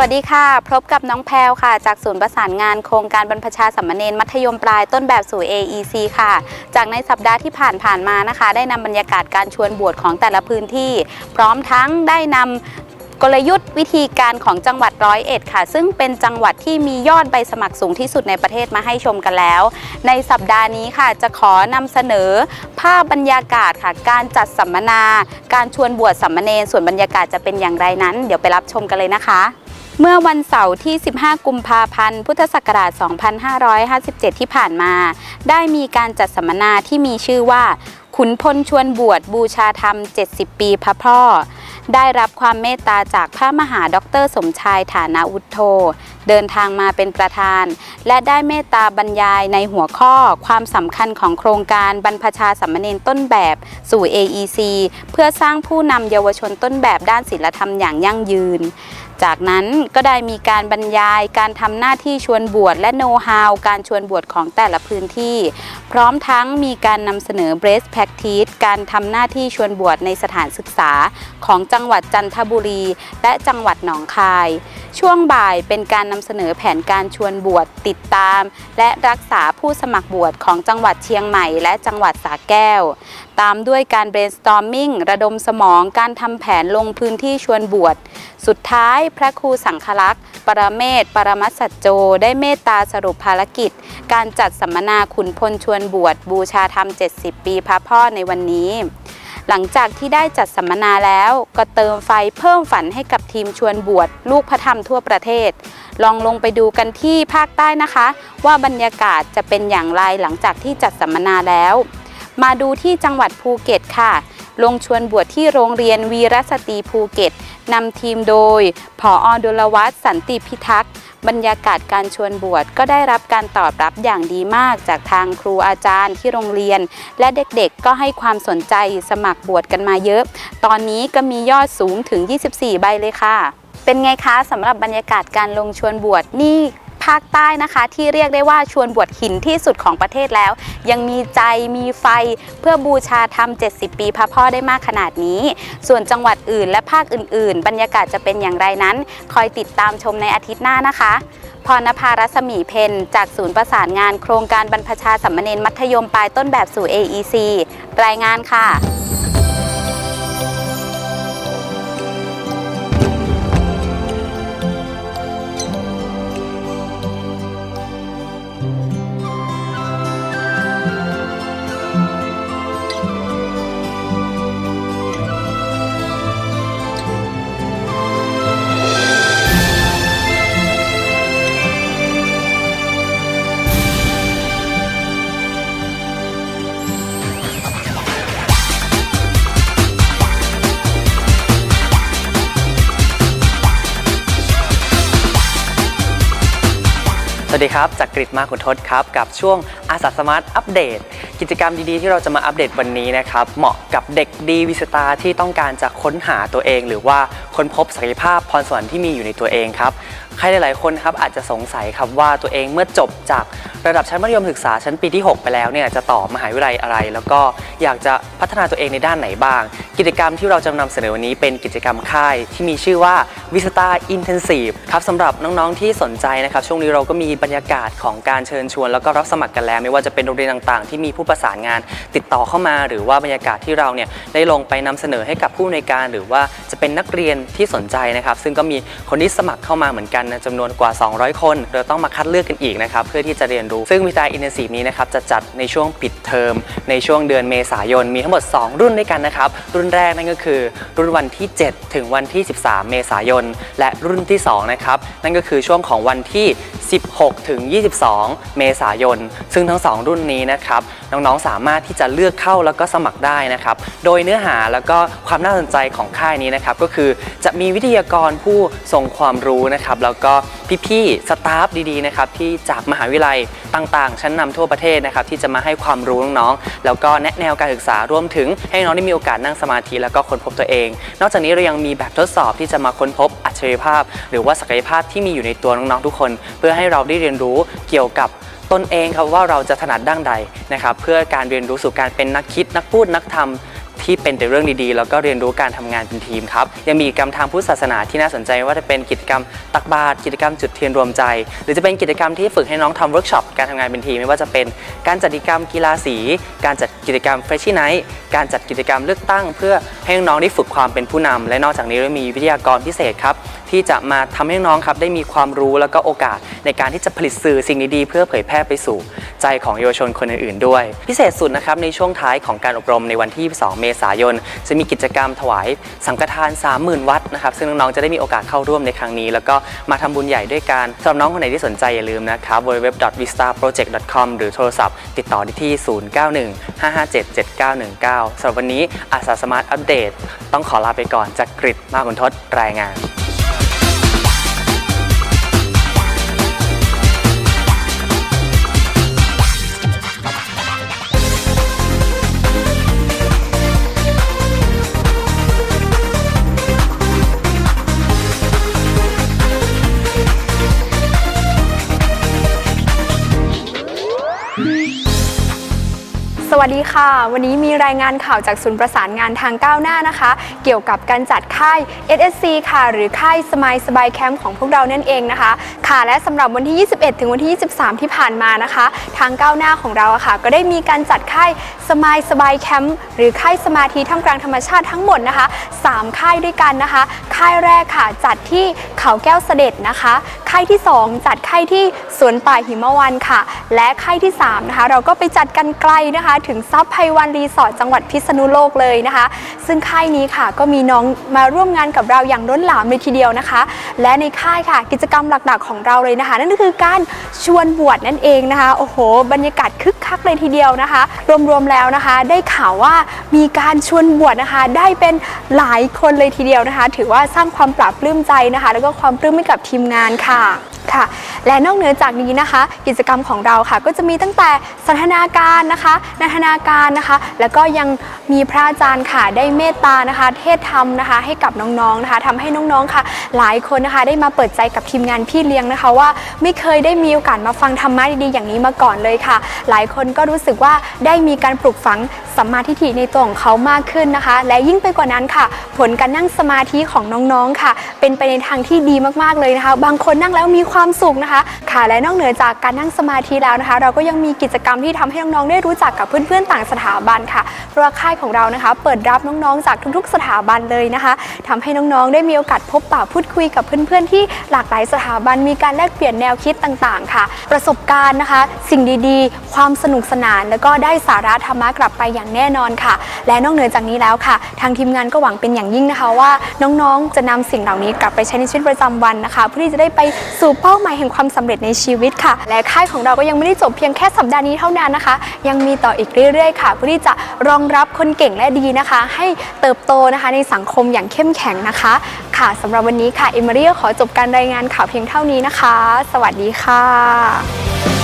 วัสดีค่ะ พบกับน้องแพรวค่ะ จากศูนย์ประสานงานโครงการบรรพชาสัมมเนนมัธยมปลายต้นแบบสู่ AEC ค่ะ จากในสัปดาห์ที่ผ่านผ่านๆมานะคะ ได้นำบรรยากาศการชวนบวชของแต่ละพื้นที่ พร้อมทั้งได้นำกลยุทธ์วิธีการของจังหวัดร้อยเอ็ดค่ะ ซึ่งเป็นจังหวัดที่มียอดใบสมัครสูงที่สุดในประเทศมาให้ชมกันแล้ว ในสัปดาห์นี้ค่ะ จะขอนำเสนอภาพบรรยากาศค่ะ การจัดสัมมนา การชวนบวชสัมมเนรส่วนบรรยากาศจะเป็นอย่างไรนั้น เดี๋ยวไปรับชมกันเลยนะคะ เมื่อวันเสาร์ที่ 15 กุมภาพันธ์ พุทธศักราช 2557 ที่ผ่านมา ได้มีการจัดสัมมนาที่มีชื่อว่า ขุนพลชวนบวชบูชาธรรม 70 ปีพระพ่อ ได้รับความเมตตาจากพระมหาด็อกเตอร์สมชายฐานะวุฒโธ เดินทางมาเป็นประธาน และได้เมตตาบรรยายในหัวข้อความสำคัญของโครงการบรรพชาสัมมเนนต้นแบบสู่ AEC เพื่อสร้างผู้นำเยาวชนต้นแบบด้านศิลธรรมอย่างยั่งยืน จากนั้นก็ได้มีการบรรยายการทำหน้าที่ชวนบวชและโน้ตฮาวการชวนบวชของแต่ละพื้นที่ พร้อมทั้งมีการนำเสนอ best practice การทำหน้าที่ชวนบวชในสถานศึกษา ของจังหวัดจันทบุรี และจังหวัดหนองคาย ช่วงบ่ายเป็นการนำเสนอแผนการชวนบวชติดตาม และรักษาผู้สมัครบวชของจังหวัดเชียงใหม่และจังหวัดสระแก้ว ตามด้วยการ brainstorming ระดมสมองการทำแผนลงพื้นที่ชวนบวชสุดท้ายพระครูสังฆลักษณ์ ปรเมศปรมัสสัจโจ ได้เมตตาสรุปภารกิจ การจัดสัมมนาขุนพลชวนบวชบูชาธรรม 70 ปีพระพ่อในวันนี้ หลังจากที่ได้จัดสัมมนาแล้ว ก็เติมไฟเพิ่มฝันให้กับทีมชวนบวชลูกพระธรรมทั่วประเทศ ลองลงไปดูกันที่ภาคใต้นะคะ ว่าบรรยากาศจะเป็นอย่างไรหลังจากที่จัดสัมมนาแล้ว มาดูที่จังหวัดภูเก็ตค่ะ ลงชวนบวชที่โรงเรียนวีรสตรีภูเก็ตนำทีมโดยผออดุลวัฒน์สันติพิทักษ์บรรยากาศการชวนบวชก็ได้รับการตอบรับอย่างดีมากจากทางครูอาจารย์ที่โรงเรียน และเด็กๆก็ให้ความสนใจสมัครบวชกันมาเยอะ ตอนนี้ก็มียอดสูงถึง 24 ใบเลยค่ะ เป็นไงคะสำหรับบรรยากาศการลงชวนบวชนี่ ภาคใต้นะคะ ที่เรียกได้ว่าชวนบวชหินที่สุดของประเทศแล้ว ยังมีใจมีไฟเพื่อบูชาธรรม 70 ปีพระพ่อได้มากขนาดนี้ ส่วนจังหวัดอื่นและภาคอื่น ๆ บรรยากาศจะเป็นอย่างไรนั้น คอยติดตามชมในอาทิตย์หน้านะคะพรณภารัศมีเพนจากศูนย์ประสานงานโครงการบรรพชาสัมมเนนมัธยมปลายต้นแบบสู่ AEC รายงานค่ะ สวัสดีครับจากกริดมาขุนทศครับ กับช่วงอาสาสมัครอัปเดต กิจกรรมดีๆ ที่เราจะมาอัปเดตวันนี้นะครับ เหมาะกับเด็กดีวิสตาที่ต้องการจะค้นหาตัวเอง หรือว่าค้นพบศักยภาพพรสวรรค์ที่มีอยู่ในตัวเองครับใครหลายๆคนครับอาจจะสงสัยครับว่าตัวเองเมื่อจบจากระดับชั้นมัธยมศึกษาชั้นปีที่ 6 ไปแล้วเนี่ยจะต่อมหาวิทยาลัยอะไร แล้วก็อยากจะพัฒนาตัวเองในด้านไหนบ้าง กิจกรรมที่เราจะนำเสนอวันนี้เป็นกิจกรรมค่าย ที่มีชื่อว่า Vista Intensive ครับสำหรับน้องๆที่สนใจนะครับช่วงนี้เราก็มีบรรยากาศของการเชิญชวน แล้วก็รับสมัครกันแล้ว ไม่ว่าจะเป็นโรงเรียนต่างๆ ที่มีผู้ประสานงานติดต่อเข้ามา หรือว่าบรรยากาศที่เราเนี่ยได้ลงไปนำเสนอให้กับผู้ในการ หรือว่าจะเป็นนักเรียนที่สนใจนะครับ ซึ่งก็มีคนที่สมัครเข้ามาเหมือนกันนะจำนวนกว่า 200 คนเราต้องมาคัดเลือกกันอีกนะครับเพื่อที่จะเรียนรู้ ซึ่งวิทยาอินเทนซีฟนี้นะครับจะจัดในช่วงปิดเทอมในช่วงเดือนเมษายนมีทั้งหมด 2 รุ่นด้วยกันนะครับรุ่นแรกนั่นก็คือ รุ่นวันที่ 7 ถึงวันที่ 13 เมษายน และรุ่นที่2นะครับนั่นก็คือช่วงของวันที่ 16 ถึง 22 เมษายน ซึ่งทั้ง 2 รุ่นนี้นะครับน้องๆ สามารถที่จะเลือกเข้าแล้วก็สมัครได้นะครับ โดยเนื้อหาแล้วก็ความน่าสนใจของค่ายนี้นะครับ ก็คือจะมีวิทยากรผู้ทรงความรู้นะครับ แล้วก็พี่ๆ สตาฟดีๆ นะครับ ที่จากมหาวิทยาลัยต่างๆ ชั้นนำทั่วประเทศนะครับ ที่จะมาให้ความรู้น้องๆ แล้วก็แนะแนวการศึกษารวมถึงให้น้องได้มีโอกาสนั่งสมาธิแล้วก็ค้นพบตัวเอง นอกจากนี้เรายังมีแบบทดสอบที่จะมาค้นพบอัจฉริยภาพ หรือว่าศักยภาพที่มีอยู่ในตัวน้องๆ ทุกคน เพื่อให้เราได้เรียนรู้เกี่ยวกับ ตนเองครับว่าเราจะถนัดด้านใดนะครับเพื่อการเรียนรู้สู่การเป็นนักคิดนักพูดนักทำที่เป็นแต่เรื่องดีๆ แล้วก็เรียนรู้การทำงานเป็นทีมครับ ยังมีกิจกรรมทางพุทธศาสนาที่น่าสนใจไม่ว่าจะเป็นกิจกรรมตักบาตรกิจกรรมจุดเทียนรวมใจ หรือจะเป็นกิจกรรมที่ฝึกให้น้องทำเวิร์กช็อปการทำงานเป็นทีม ไม่ว่าจะเป็นการจัดกิจกรรมกีฬาสี การจัดกิจกรรมเฟรชชี่ไนท์การจัดกิจกรรมเลือกตั้ง เพื่อให้น้องๆได้ฝึกความเป็นผู้นำและนอกจากนี้ยังมีวิทยากรพิเศษครับที่จะมาทำให้น้องครับได้มีความรู้แล้วก็โอกาสในการที่จะผลิตสื่อสิ่งดีๆ เพื่อเผยแพร่ไปสู่ใจของเยาวชนคนอื่นๆด้วย พิเศษสุดนะครับในช่วงท้ายของการอบรมในวันที่ 2 เมษายน จะมีกิจกรรมถวายสังฆทาน 30,000 วัตต์นะครับซึ่งน้องๆจะได้มีโอกาสเข้าร่วมในครั้งนี้ แล้วก็มาทำบุญใหญ่ด้วยกันสำหรับน้องคนไหนที่สนใจอย่าลืมนะครับ www.vistaproject.com หรือโทรศัพท์ ติดต่อได้ที่ 0915577919สำหรับวันนี้อาสาสมาร์ทอัปเดต ต้องขอลาไปก่อนจากกริดมาคุณทศรายงาน วัสดีค่ะ วันนี้มีรายงานข่าวจากศูนย์ประสานงานทางก้าวหน้านะคะ เกี่ยวกับการจัดค่าย SSC ค่ะ หรือค่ายสมายสบายแคมป์ของพวกเรานั่นเองนะคะ ค่ะและสำหรับวันที่ 21 ถึงวันที่ 23 ที่ผ่านมานะคะ ทางก้าวหน้าของเราอะค่ะ ก็ได้มีการจัดค่ายสมายสบายแคมป์หรือค่ายสมาธิท่ามกลางธรรมชาติทั้งหมดนะคะ 3 ค่ายด้วยกันนะคะ ค่ายแรกค่ะจัดที่เขาแก้วเสด็จนะคะ ค่ายที่ 2 จัดค่ายที่สวนป่าหิมวันค่ะ และค่ายที่3นะคะเราก็ไปจัดกันไกลนะคะถึงซับไพวันรีสอร์ทจังหวัดพิษณุโลกเลยนะคะ ซึ่งค่ายนี้ค่ะก็มีน้องมาร่วมงานกับเราอย่างล้นหลามเลยทีเดียวนะคะ และในค่ายค่ะกิจกรรมหลักๆของเราเลยนะคะ นั่นก็คือการชวนบวชนั่นเองนะคะโอ้โห บรรยากาศคึกคักเลยทีเดียวนะคะ รวมๆแล้วนะคะ ได้ข่าวว่ามีการชวนบวชนะคะ ได้เป็นหลายคนเลยทีเดียวนะคะ ถือว่าสร้างความปราบปลื้มใจนะคะ แล้วก็ความปลื้มให้กับทีมงานค่ะ ค่ะ และนอกเหนือจากนี้นะคะ กิจกรรมของเราค่ะก็จะมีตั้งแต่สันทนาการนะคะนันทนาการนะคะ แล้วก็ยังมีพระอาจารย์ค่ะได้เมตตานะคะ เทศธรรมนะคะ ให้กับน้องๆนะคะทำให้น้องๆค่ะ หลายคนนะคะได้มาเปิดใจกับทีมงานพี่เลี้ยงนะคะ ว่าไม่เคยได้มีโอกาสมาฟังธรรมะดีๆอย่างนี้มาก่อนเลยค่ะ หลายคนก็รู้สึกว่าได้มีการปลูกฝัง สัมมาทิฏฐิในตัวของเขามากขึ้นนะคะ และยิ่งไปกว่านั้นค่ะ ผลการนั่งสมาธิของน้องๆค่ะ เป็นไปในทางที่ดีมากๆเลยนะคะ บางคนนั่งแล้วมีความสุขนะคะ ค่ะ และนอกเหนือจากการนั่งสมาธิแล้วนะคะ เราก็ยังมีกิจกรรมที่ทำให้น้องๆได้รู้จักกับเพื่อนๆต่างสถาบันค่ะเพราะว่าค่ายของเรานะคะ เปิดรับน้องๆ จากทุกๆ สถาบันเลยนะคะทำให้น้องๆ ได้มีโอกาสพบปะพูดคุยกับเพื่อนๆ ที่หลากหลายสถาบันมีการแลกเปลี่ยนแนวคิดต่างๆ ค่ะ ประสบการณ์นะคะ สิ่งดีๆ ความสนุกสนาน แล้วก็ได้สาระธรรมะกลับไปอย่างแน่นอนค่ะ และนอกเหนือจากนี้แล้วค่ะ ทางทีมงานก็หวังเป็นอย่างยิ่งนะคะว่า น้องๆ จะนำสิ่งเหล่านี้กลับไปใช้ในชีวิตประจำวันนะคะ เพื่อที่จะได้ไปสู่เป้าหมายแห่งความสำเร็จในชีวิตค่ะ และค่ายของเราก็ยังไม่ได้จบเพียงแค่สัปดาห์นี้เท่านั้นนะคะ ยังมีต่ออีกเรื่อยๆ ค่ะ เพื่อที่จะรองรับคนเก่งและดีนะคะ ให้เติบโตนะคะในสังคมอย่างเข้มแข็งนะคะ ค่ะสำหรับวันนี้ค่ะเอมิเรียขอจบการรายงานข่าวเพียงเท่านี้นะคะ สวัสดีค่ะ